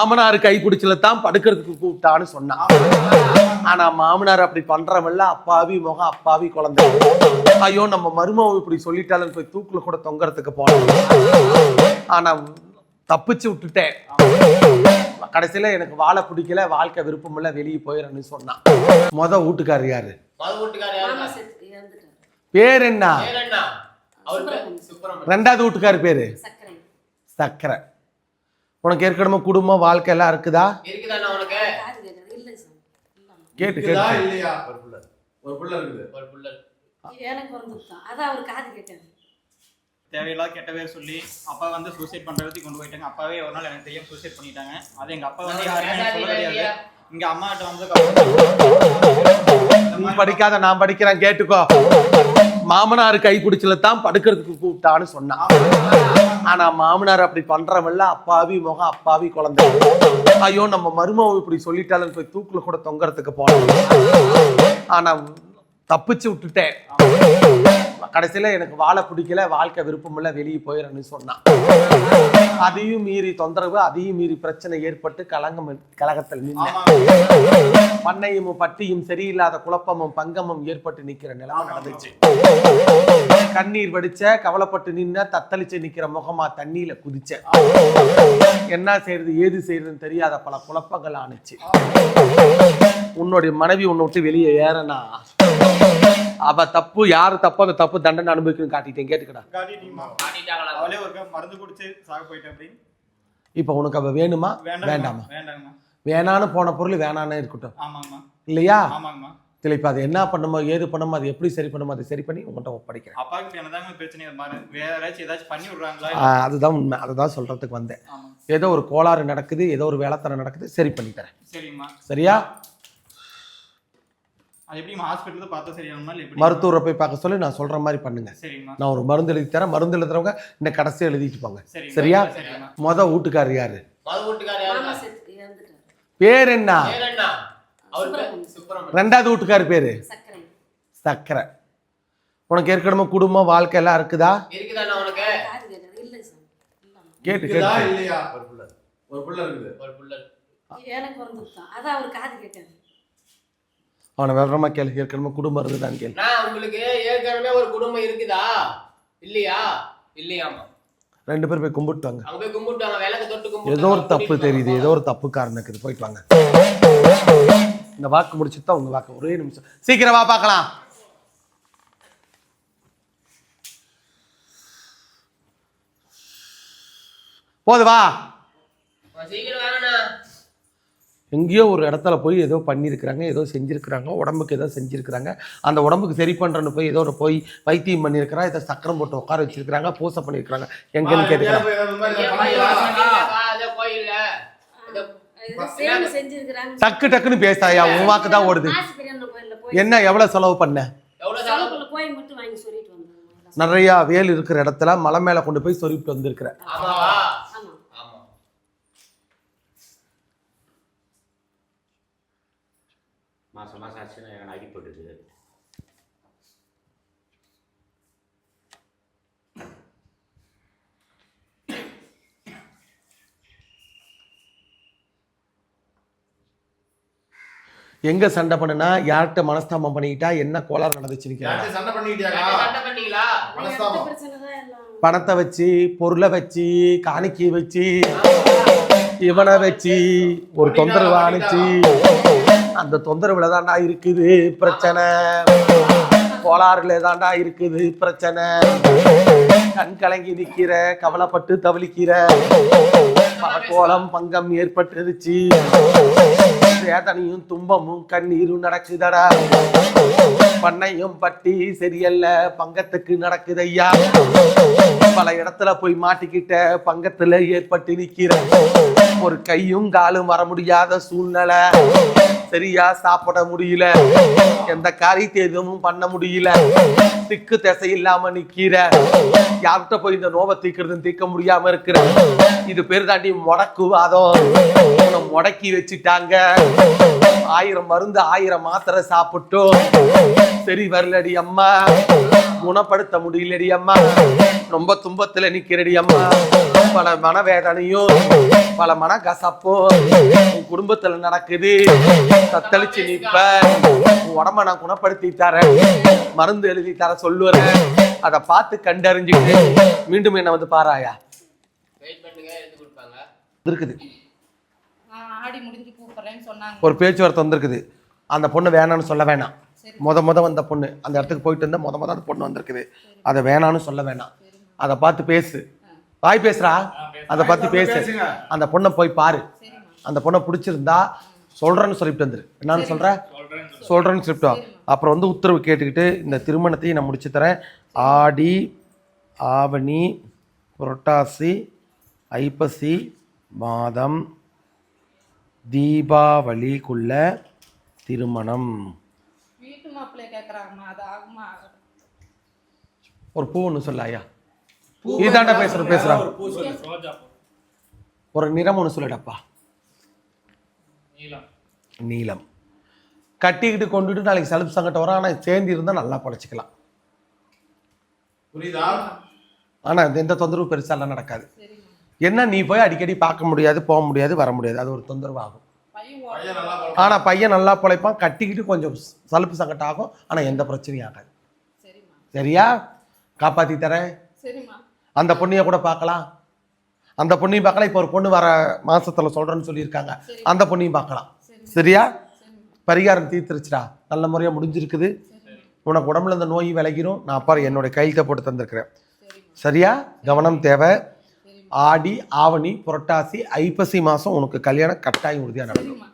மாமனார் கை பிடிச்சல தான் படுக்கிறதுக்கு கூப்பிட்டான்னு சொன்னான் ஆனா மாமனார் அப்படி பண்றவல்ல அப்பாவி முகம் அப்பாவி குழந்தை. ஐயோ நம்ம மருமவ இப்படி சொல்லிட்டாலும் போய் தூக்குல கூட தொங்கறதுக்கு போனோம் ஆனா தப்பிச்சு விட்டுட்டேன். கடைசியில எனக்கு வாழ பிடிக்கல வாழ்க்கை விருப்பம் இல்ல வெளியே போயிடறேன்னு சொன்னான் மொத வீட்டுக்காரர் யாரு? பேர் என்ன? ரெண்டாவது வீட்டுக்காரர் பேரு? சக்கரை உனக்கு ஏற்கனவே குடும்பம் வாழ்க்கை எல்லாம் இருக்குதா. கேட்டு கேட்டு. இல்லையா? ஒரு புள்ள ஒரு புள்ள இருக்குது. ஒரு புள்ள தேவையில்லாத கெட்ட பேர் சொல்லி அப்பா வந்து சூசைட் பண்றதுக்கு கொண்டு போயிட்டாங்க. அப்பாவே ஒரு நாள் எனக்கு தெரியாம சூசைட் பண்ணிட்டாங்க. அது எங்க அப்பா வந்து யாருமே சொல்ல தெரியாது இங்க அம்மா கிட்ட நீ வந்து படிக்காத நான் படிக்கிறேன் கேட்டுக்கோ. மாமனார் கை பிடிச்சல தான் படுக்கிறதுக்கு கூப்பிட்டான்னு சொன்னான் ஆனா மாமனார் அப்படி பண்றவல்ல அப்பாவி முகம் அப்பாவி குழந்தை. ஐயோ நம்ம மருமாவை இப்படி சொல்லிட்டாலும் போய் தூக்குல கூட தொங்கறதுக்கு போனோம் ஆனா தப்பிச்சு விட்டுட்டேன். கடைசியில எனக்கு வாழ பிடிக்கல வாழ்க்கை விருப்பம் இல்ல வெளியே போயிடறேன்னு சொன்னான் அதையும் மீறி தொந்தரவு அதையும் மீறி பிரச்சனை ஏற்பட்டு கலங்கம் கலகத்தில் நின்னேன் பண்ணையும் பட்டியும் சரியில்லாத குழப்பமும் பங்கமும் ஏற்பட்டு நிக்கிற நிலைமை நடந்துச்சு. கண்ணீர் வடிச்ச கவலைப்பட்டு நின்ன தத்தளிச்சு நிக்கிற முகமா தண்ணியில குதிச்ச. என்ன செய்யறது ஏது செய்யறதுன்னு தெரியாத பல குழப்பங்கள் ஆணுச்சு. உன்னுடைய மனைவி உன்னை விட்டு வெளியே ஏறனா? அவ தப்பு யாரு தப்பு அந்த தப்பு தண்டனை அனுபவிக்கணும் காட்டிட்டேன். கேட்டுக்கடா. இப்ப உனக்கு அவ வேணுமா? வேண்டாம் வேணான்னு போன பொருள் வேணான்னு இருக்கட்டும். இல்லையா? இதுல இப்ப அது என்ன பண்ணுமோ ஏது பண்ணுமோ அது எப்படி சரி பண்ணுமோ அதை சரி பண்ணி உங்கள்கிட்ட ஒப்படைக்கிறேன். அப்பாவுக்கு என்னதாங்க பிரச்சனை பாரு. வேற ஏதாச்சும் ஏதாச்சும் பண்ணி விடுறாங்களா? அதுதான் உண்மை. அதை தான் சொல்றதுக்கு வந்தேன். ஏதோ ஒரு கோளாறு நடக்குது ஏதோ ஒரு வேலைத்தனம் நடக்குது சரி பண்ணி தரேன் சரிங்கம்மா சரியா அது எப்படி ஹாஸ்பிட்டல்ல பார்த்தா சரியாகுமா இல்லை எப்படி மருத்துவரை போய் பார்க்க சொல்லி நான் சொல்ற மாதிரி பண்ணுங்க. நான் ஒரு மருந்து எழுதி தரேன். மருந்து எழுதுறவங்க இந்த கடைசி எழுதிட்டு போங்க. சரியா? மொத வீட்டுக்காரர் யாரு? பேர் என்ன? ரெண்டாவது வீட்டுக்காரர் பேரு? சக்கரை. உனக்கு ஏற்கனவே குடும்பம் வாழ்க்கை எல்லாம் இருக்குதா. கேட்டு கேட்டு. இல்லையா? ஒரு புள்ள ஒரு புள்ள இருக்குது. ஒரு புள்ள எனக்கு அதான் அவர் காது கேட்காது அவனை விவரமா கேளு. ஏற்கனவே குடும்பம் இருந்துதான் கேளு. நான் உங்களுக்கு ஏற்கனவே ஒரு குடும்பம் இருக்குதா? இல்லையா? இல்லையாமா ரெண்டு பேரும் போய் கும்பிட்டு வாங்க. அங்க போய் கும்பிட்டாங்க விளக்கு தொட்டு கும்பிட்டு ஏதோ ஒரு தப்பு தெரியுது. ஏதோ ஒரு தப்பு காரணம் இருக்குது. போயிட்டு வாங்க. இந்த வாக்கு முடிச்சுட்டு தான் உங்க வாக்கு. ஒரே நிமிஷம். சீக்கிரம் வா பார்க்கலாம். போது வா சீக்கிரம் வாங்கண்ணா. எங்கேயோ ஒரு இடத்துல போய் ஏதோ பண்ணியிருக்கிறாங்க ஏதோ செஞ்சிருக்கிறாங்க உடம்புக்கு ஏதோ செஞ்சிருக்கிறாங்க. அந்த உடம்புக்கு சரி பண்றேன்னு போய் ஏதோ ஒரு போய் வைத்தியம் பண்ணியிருக்கிறா இதை சக்கரம் போட்டு உட்கார வச்சிருக்கிறாங்க பூசை பண்ணியிருக்கிறாங்க. எங்கன்னு செஞ்சிருக்கிறாங்க. டக்கு டக்குன்னு பேசாயா உன் வாக்கு தான் ஓடுது. என்ன எவ்வளவு செலவு பண்ண? நிறைய வேல் இருக்கிற இடத்துல மலை மேல கொண்டு போய் சொருவிட்டு வந்திருக்கிற. ஆச்சுன்னா எனக்கு அடிபட்டுது எங்க சண்டை பண்ணுனா யார்கிட்ட மனஸ்தாபம் பண்ணிக்கிட்டா என்ன கோளாறு எல்லாம் பணத்தை வச்சு பொருளை வச்சு காணிக்கை வச்சு இவனை வச்சு ஒரு தொந்தரவு அனுச்சு அந்த தொந்தரவுல தான்டா இருக்குது பிரச்சனை. கோளாறுல தான்டா இருக்குது பிரச்சனை. கண் கலங்கி நிக்கிற கவலைப்பட்டு தவளிக்கிற கோலம் பங்கம் ஏற்பட்டுருச்சு. வேதனையும் துன்பமும் கண்ணீரும் நடக்குதடா. பண்ணையும் பட்டி சரியல்ல பங்கத்துக்கு நடக்குதையா? பல இடத்துல போய் மாட்டிக்கிட்ட பங்கத்துல ஏற்பட்டு நிக்கிற. ஒரு கையும் காலும் வர முடியாத சூழ்நிலை. சரியா சாப்பிட முடியல. எந்த காரியத்தை எதுவும் பண்ண முடியல. திக்கு திசை இல்லாம நிக்கிற யார்கிட்ட போய் இந்த நோவை தீக்கிறதுன்னு தீக்க முடியாம இருக்கிற? இது பேர் தாண்டி முடக்குவாதம் உன்னை முடக்கி வச்சுட்டாங்க. ஆயிரம் மருந்து ஆயிரம் மாத்திரை சாப்பிட்டோம் சரி வரலடி அம்மா. குணப்படுத்த முடியலடி அம்மா. ரொம்ப துன்பத்துல நிக்கிறடி அம்மா. பல மனவேதனையும் பல மன கசப்பும் உன் குடும்பத்துல நடக்குது. தத்தளிச்சு நிப்ப உன் உடம்ப நான் குணப்படுத்தி தரேன். மருந்து எழுதி தர சொல்லுறேன் அதை பார்த்து கண்டறிஞ்சுக்கிட்டு மீண்டும் என்ன வந்து பாராயா. இருக்குது ஒரு பேச்சுவார்த்தை வந்திருக்குது. அந்த பொண்ணு வேணாம்னு சொல்ல வேணாம். முத முத வந்த பொண்ணு. அந்த இடத்துக்கு போயிட்டு இருந்தா முத முத அந்த பொண்ணு வந்திருக்குது. அதை வேணாம்னு சொல்ல வேணாம். அதை பார்த்து பேசு. வாய் பேசுறா? அதை பார்த்து பேசு. அந்த பொண்ணை போய் பாரு. அந்த பொண்ணை பிடிச்சிருந்தா சொல்றேன்னு சொல்லிட்டு வந்துரு. என்னன்னு சொல்ற? சொல்றேன்னு சொல்லிட்டு. அப்புறம் வந்து உத்தரவு கேட்டுக்கிட்டு இந்த திருமணத்தையும் நான் முடிச்சு தரேன். ஆடி ஆவணி புரட்டாசி ஐப்பசி மாதம் தீபாவளிக்குள்ள திருமணம். வீட்டு மாப்பிள்ளைய கேட்குறாங்கம்மா அது ஆகுமா? ஆகட்டும் ஒரு பூ ஒன்று சொல்ல ஐயா. இதாண்டா பேசுற பேசுறான் ஒரு நிறம் ஒன்று சொல்லுடப்பா நீளம் நீலம். கட்டிக்கிட்டு கொண்டுட்டு நாளைக்கு சலுப்பு சங்கடம் வரும். ஆனால் சேர்ந்து இருந்தால் நல்லா பழச்சிக்கலாம் புரியுதா? ஆனால் எந்த தொந்தரவு பெருசாலாம் நடக்காது. என்ன நீ போய் அடிக்கடி பார்க்க முடியாது போக முடியாது வர முடியாது. அது ஒரு தொந்தரவு ஆகும். ஆனால் பையன் நல்லா பிழைப்பான் கட்டிக்கிட்டு கொஞ்சம் சலுப்பு சங்கடம் ஆகும் ஆனால் எந்த பிரச்சனையும் ஆகாது. சரியா? காப்பாற்றி தரேன். சரிம்மா. அந்த பொண்ணைய கூட பார்க்கலாம். அந்த பொண்ணையும் பார்க்கலாம். இப்போ ஒரு பொண்ணு வர மாசத்துல சொல்றேன்னு சொல்லியிருக்காங்க. அந்த பொண்ணையும் பார்க்கலாம். சரி. சரியா? பரிகாரம் தீர்த்துருச்சுடா. நல்ல முறையாக முடிஞ்சிருக்குது. உனக்கு உடம்புல இந்த நோய் விலகிரும். நான் அப்புறம் என்னுடைய கையெழுத்தை போட்டு தந்திருக்கிறேன். சரியா? கவனம் தேவை. ஆடி ஆவணி புரட்டாசி ஐப்பசி மாதம் உனக்கு கல்யாணம் கட்டாயம் உறுதியாக நடக்கும்.